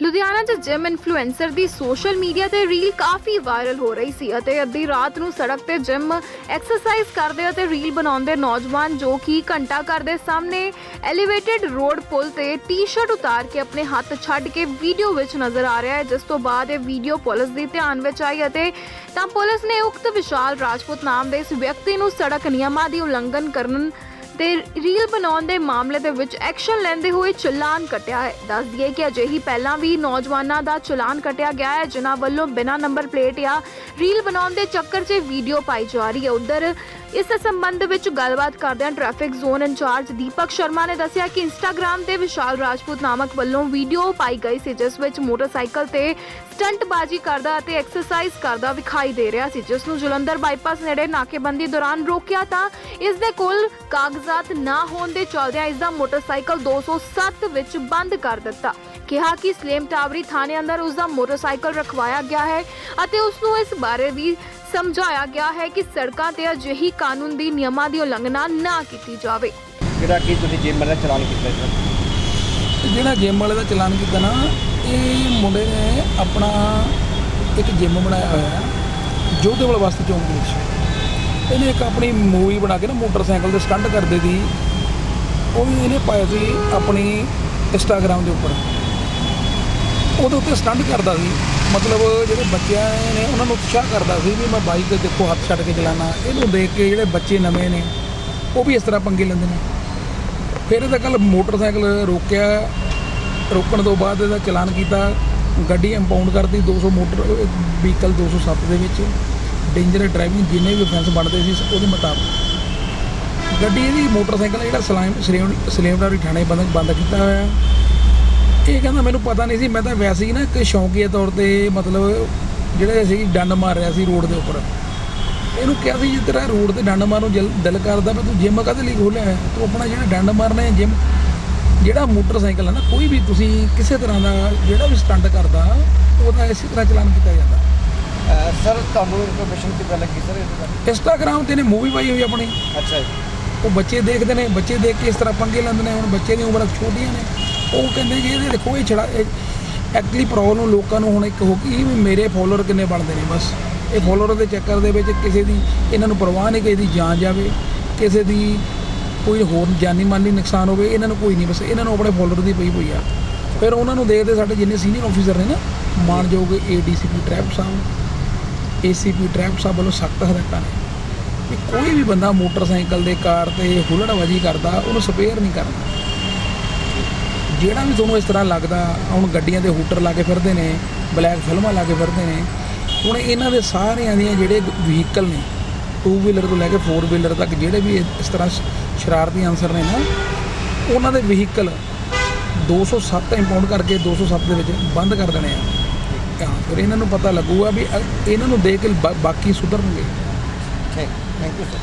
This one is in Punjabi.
ਲੁਧਿਆਣਾ 'ਚ ਜਿਮ ਇਨਫਲੂਐਂਸਰ ਦੀ ਸੋਸ਼ਲ ਮੀਡੀਆ ਤੇ ਰੀਲ ਕਾਫੀ ਵਾਇਰਲ ਹੋ ਰਹੀ ਸੀ ਅਤੇ ਅੱਧੀ ਰਾਤ ਨੂੰ ਸੜਕ ਤੇ ਜਿਮ ਐਕਸਰਸਾਈਜ਼ ਕਰਦੇ ਅਤੇ ਰੀਲ ਬਣਾਉਂਦੇ ਨੌਜਵਾਨ ਜੋ ਕਿ ਘੰਟਾ ਘਰ ਦੇ ਸਾਹਮਣੇ ਐਲੀਵੇਟਿਡ ਰੋਡ ਪੁਲ ਤੇ ਟੀ-ਸ਼ਰਟ ਉਤਾਰ ਕੇ ਆਪਣੇ ਹੱਥ ਛੱਡ ਕੇ ਵੀਡੀਓ ਵਿੱਚ ਨਜ਼ਰ ਆ ਰਿਹਾ ਹੈ, ਜਿਸ ਤੋਂ ਬਾਅਦ ਇਹ ਵੀਡੀਓ ਪੁਲਿਸ ਦੀ ਧਿਆਨ ਵਿੱਚ ਆਈ ਅਤੇ ਤਾਂ ਪੁਲਿਸ ਨੇ ਉਕਤ ਵਿਸ਼ਾਲ ਰਾਜਪੂਤ ਨਾਮ ਦੇ ਇਸ ਵਿਅਕਤੀ ਨੂੰ ਸੜਕ ਨਿਯਮਾਂ ਦੀ ਉਲੰਘਣ ਕਰਨ ਤੇ ਰੀਲ ਬਣਾਉਣ ਦੇ ਮਾਮਲੇ ਦੇ ਵਿੱਚ ਐਕਸ਼ਨ ਲੈਂਦੇ ਹੋਏ ਚਲਾਨ ਕੱਟਿਆ ਹੈ। ਦੱਸ ਦਈਏ ਕਿ ਅਜਿਹੀ ਪਹਿਲਾਂ ਵੀ ਨੌਜਵਾਨਾਂ ਦਾ ਚਲਾਨ ਕੱਟਿਆ ਗਿਆ ਹੈ, ਜਿਨ੍ਹਾਂ ਵੱਲੋਂ ਬਿਨਾਂ ਨੰਬਰ ਪਲੇਟ ਜਾਂ ਰੀਲ ਬਣਾਉਣ ਦੇ ਚੱਕਰ 'ਚ ਵੀਡੀਓ ਪਾਈ ਜਾ ਰਹੀ ਹੈ। ਉਧਰ ਇਸ ਸੰਬੰਧ ਵਿੱਚ ਗੱਲਬਾਤ ਕਰਦਿਆਂ traffic zone incharge Deepak Sharma ਨੇ ਦੱਸਿਆ ਕਿ ਇੰਸਟਾਗ੍ਰam ਤੇ ਵਿਸ਼ਾਲ ਰਾਜਪੂਤ ਨਾਮਕ ਵੱਲੋਂ ਵੀਡੀਓ ਪਾਈ ਗਈ ਸੀ, ਜਿਸ ਵਿੱਚ ਮੋਟਰਸਾਈਕਲ ਤੇ ਸਟੰਟਬਾਜ਼ੀ ਕਰਦਾ ਅਤੇ ਐਕਸਰਸਾਈਜ਼ ਕਰਦਾ ਵਿਖਾਈ ਦੇ ਰਿਹਾ ਸੀ, ਜਿਸ ਨੂੰ ਜਲੰਧਰ ਬਾਈਪਾਸ ਨੇੜੇ ਨਾਕੇਬੰਦੀ ਦੌਰਾਨ ਰੋਕਿਆ ਤਾਂ ਇਸ ਦੇ ਕੋਲ ਕਾਗਜ਼ਾਤ ਨਾ ਹੋਣ ਦੇ ਚਲਦਿਆਂ ਇਸ ਦਾ ਮੋਟਰਸਾਈਕਲ 207 ਵਿੱਚ ਬੰਦ ਕਰ ਦਿੱਤਾ। ਕਿਹਾ ਕਿ ਸਲੇਮ ਟਾਵਰੀ ਥਾਣੇ ਅੰਦਰ ਉਸ ਦਾ ਮੋਟਰਸਾਈਕਲ ਰਖਵਾਇਆ ਗਿਆ ਹੈ ਅਤੇ ਉਸ ਨੂੰ ਇਸ ਬਾਰੇ ਵੀ ਸਮਝਾਇਆ ਗਿਆ ਹੈ ਕਿ ਸੜਕਾਂ ਤੇ ਅਜਿਹੀ ਕਾਨੂੰਨ ਦੀ ਨਿਯਮਾਂ ਦੀ ਉਲੰਘਣਾ ਨਾ ਕੀਤੀ ਜਾਵੇ। ਜਿਹੜਾ ਕਿ ਤੁਸੀਂ ਜਿਮ ਦਾ ਚਲਾਨ ਕੀਤਾ ਸਰ ਜਿਹੜਾ ਜਿਮ ਵਾਲੇ ਦਾ ਚਲਾਨ ਕੀਤਾ ਨਾ ਇਹ ਮੁੰਡੇ ਨੇ ਆਪਣਾ ਇੱਕ ਜਿਮ ਬਣਾਇਆ ਹੋਇਆ ਹੈ ਜੋਧੇਵਾਲ ਵਾਸਤੇ ਚੌਂਕ ਦੇ ਵਿੱਚ। ਇਹਨੇ ਇੱਕ ਆਪਣੀ ਮੂਵੀ ਬਣਾ ਕੇ ਨਾ ਮੋਟਰਸਾਈਕਲ ਤੇ ਸਟੰਟ ਕਰਦੇ ਦੀ ਉਹ ਵੀ ਇਹਨੇ ਪਾਇਆ ਸੀ ਆਪਣੀ ਇੰਸਟਾਗ੍ਰam ਦੇ ਉੱਪਰ। ਉਹਦੇ ਉੱਤੇ ਸਟੰਟ ਕਰਦਾ ਸੀ। ਮਤਲਬ ਜਿਹੜੇ ਬੱਚਿਆਂ ਨੇ ਉਹਨਾਂ ਨੂੰ ਉਤਸ਼ਾਹ ਕਰਦਾ ਸੀ ਵੀ ਮੈਂ ਬਾਈਕ ਤੇ ਦੇਖੋ ਹੱਥ ਛੱਡ ਕੇ ਚਲਾਣਾ ਇਹਨੂੰ ਦੇਖ ਕੇ ਜਿਹੜੇ ਬੱਚੇ ਨਵੇਂ ਨੇ, ਉਹ ਵੀ ਇਸ ਤਰ੍ਹਾਂ ਪੰਗੇ ਲੈਂਦੇ ਨੇ। ਫਿਰ ਇਹਦਾ ਕੱਲ ਮੋਟਰਸਾਈਕਲ ਰੋਕਿਆ। ਰੋਕਣ ਤੋਂ ਬਾਅਦ ਇਹਦਾ ਚਲਾਨ ਕੀਤਾ। ਗੱਡੀ ਇੰਪਾਊਂਡ ਕਰਤੀ 200 ਮੋਟਰ ਵਹੀਕਲ 207 ਦੇ ਵਿੱਚ। ਡੇਂਜਰ ਡਰਾਈਵਿੰਗ ਜਿੰਨੇ ਵੀ ਅਫੈਂਸ ਬਣਦੇ ਸੀ, ਉਹਦੇ ਮੁਤਾਬਕ। ਗੱਡੀ ਇਹਦੀ ਮੋਟਰਸਾਈਕਲ ਜਿਹੜਾ ਸਲਾਮ ਸਲੇਮ ਸਲੇਮਦਾਰੀ ਥਾਣੇ ਬੰਦ ਬੰਦ ਕੀਤਾ ਹੋਇਆ ਇਹ ਕਹਿੰਦਾ ਮੈਨੂੰ ਪਤਾ ਨਹੀਂ ਸੀ, ਮੈਂ ਤਾਂ ਵੈਸੇ ਹੀ ਨਾ ਇੱਕ ਸ਼ੌਂਕੀਆ ਤੌਰ ਤੇ ਮਤਲਬ ਜਿਹੜੇ ਅਸੀਂ ਡੰਡ ਮਾਰ ਰਿਹਾ ਸੀ ਰੋਡ ਦੇ ਉੱਪਰ। ਇਹਨੂੰ ਕਿਹਾ ਸੀ ਜੇ ਤੇਰਾ ਰੋਡ ਤੇ ਡੰਡ ਮਾਰਨ ਨੂੰ ਜਲ- ਦਿਲ ਕਰਦਾ ਵੀ ਤੂੰ ਜਿਮ ਕਾਹਦੇ ਲਈ ਖੋਲਿਆ ਹੈ? ਤੂੰ ਆਪਣਾ ਜਿਹੜਾ ਡੰਡ ਮਾਰਨਾ ਹੈ ਜਿਮ ਜਿਹੜਾ ਮੋਟਰਸਾਈਕਲ ਹੈ ਨਾ, ਕੋਈ ਵੀ ਤੁਸੀਂ ਕਿਸੇ ਤਰ੍ਹਾਂ ਦਾ ਜਿਹੜਾ ਵੀ ਸਟੰਟ ਕਰਦਾ, ਉਹਦਾ ਇਸੇ ਤਰ੍ਹਾਂ ਚਲਾਨ ਕੀਤਾ ਜਾਂਦਾ। ਸਰ ਤੁਹਾਨੂੰ ਇਨਫੋਰਮੇਸ਼ਨ ਕਿੱਦਾਂ ਲੱਗੀ ਸਰ ਇਹਦੇ ਬਾਰੇ? ਤੇ ਨੇ ਮੂਵੀ ਪਾਈ ਹੋਈ ਆਪਣੀ। ਅੱਛਾ ਜੀ। ਉਹ ਬੱਚੇ ਦੇਖਦੇ ਨੇ ਬੱਚੇ ਦੇਖ ਕੇ ਇਸ ਤਰ੍ਹਾਂ ਪੰਗੇ ਲੈਂਦੇ ਨੇ ਹੁਣ ਬੱਚੇ ਦੀ ਉਮਰ ਛੋਟੀਆਂ ਨੇ। ਉਹ ਕਹਿੰਦੇ ਕਿ ਇਹਦੇ ਦੇਖੋ ਇਹ ਛੜਾ ਐਕਚੁਅਲੀ ਪ੍ਰੋਬਲਮ ਲੋਕਾਂ ਨੂੰ ਹੁਣ ਇੱਕ ਹੋ ਗਈ ਵੀ ਮੇਰੇ ਫੋਲੋਅਰ ਕਿੰਨੇ ਬਣਦੇ ਨੇ ਬਸ। ਇਹ ਫੋਲੋਅਰ ਦੇ ਚੱਕਰ ਦੇ ਵਿੱਚ ਕਿਸੇ ਦੀ ਇਹਨਾਂ ਨੂੰ ਪਰਵਾਹ ਨਹੀਂ ਕਿਸੇ ਦੀ ਜਾਨ ਜਾਵੇ ਕਿਸੇ ਦੀ ਕੋਈ ਹੋਰ ਜਾਨੀ ਮਾਲੀ ਨੁਕਸਾਨ ਹੋਵੇ ਇਹਨਾਂ ਨੂੰ ਕੋਈ ਨਹੀਂ ਬਸ ਇਹਨਾਂ ਨੂੰ ਆਪਣੇ ਫੋਲੋਅਰ ਦੀ ਪਈ ਪਈ ਆ। ਫਿਰ ਉਹਨਾਂ ਨੂੰ ਦੇਖਦੇ ਸਾਡੇ ਜਿੰਨੇ ਸੀਨੀਅਰ ਆਫੀਸਰ ਨੇ ਨਾ ਮਾਨਯੋਗ ਏਡੀਸੀਪੀ ਟ੍ਰੈਪ ਸਾਹਿਬ ਏਸੀਪੀ ਟ੍ਰੈਪ ਸਾਹਿਬ ਵੱਲੋਂ ਸਖਤ ਹਦਾਇਤਾਂ ਨੇ। ਵੀ ਕੋਈ ਵੀ ਬੰਦਾ ਮੋਟਰਸਾਈਕਲ ਦੇ ਕਾਰ ਤੇ ਹੁਲੜਬਾਜ਼ੀ ਕਰਦਾ, ਉਹਨੂੰ ਸਪੇਅਰ ਨਹੀਂ ਕਰਨਾ। ਜਿਹੜਾ ਵੀ ਤੁਹਾਨੂੰ ਇਸ ਤਰ੍ਹਾਂ ਲੱਗਦਾ, ਹੁਣ ਗੱਡੀਆਂ ਦੇ ਹੂਟਰ ਲਾ ਕੇ ਫਿਰਦੇ ਨੇ, ਬਲੈਕ ਫਿਲਮਾਂ ਲਾ ਕੇ ਫਿਰਦੇ ਨੇ, ਹੁਣ ਇਹਨਾਂ ਦੇ ਸਾਰਿਆਂ ਦੀਆਂ ਜਿਹੜੇ ਵਹੀਕਲ ਨੇ ਟੂ ਵੀਲਰ ਤੋਂ ਲੈ ਕੇ ਫੋਰ ਵੀਲਰ ਤੱਕ ਜਿਹੜੇ ਵੀ ਇਸ ਤਰ੍ਹਾਂ ਸ਼ਰਾਰਤੀ ਅਨਸਰ ਨੇ ਨਾ, ਉਹਨਾਂ ਦੇ ਵਹੀਕਲ 207 ਇੰਪਾਊਂਡ ਕਰਕੇ 207 ਦੇ ਵਿੱਚ ਬੰਦ ਕਰ ਦੇਣੇ ਆ। ਫਿਰ ਇਹਨਾਂ ਨੂੰ ਪਤਾ ਲੱਗੂਗਾ ਵੀ ਅ- ਇਹਨਾਂ ਨੂੰ ਦੇਖ ਕੇ ਬਾ- ਬਾਕੀ ਸੁਧਰਨਗੇ। ਠੀਕ ਥੈਂਕ ਯੂ ਸਰ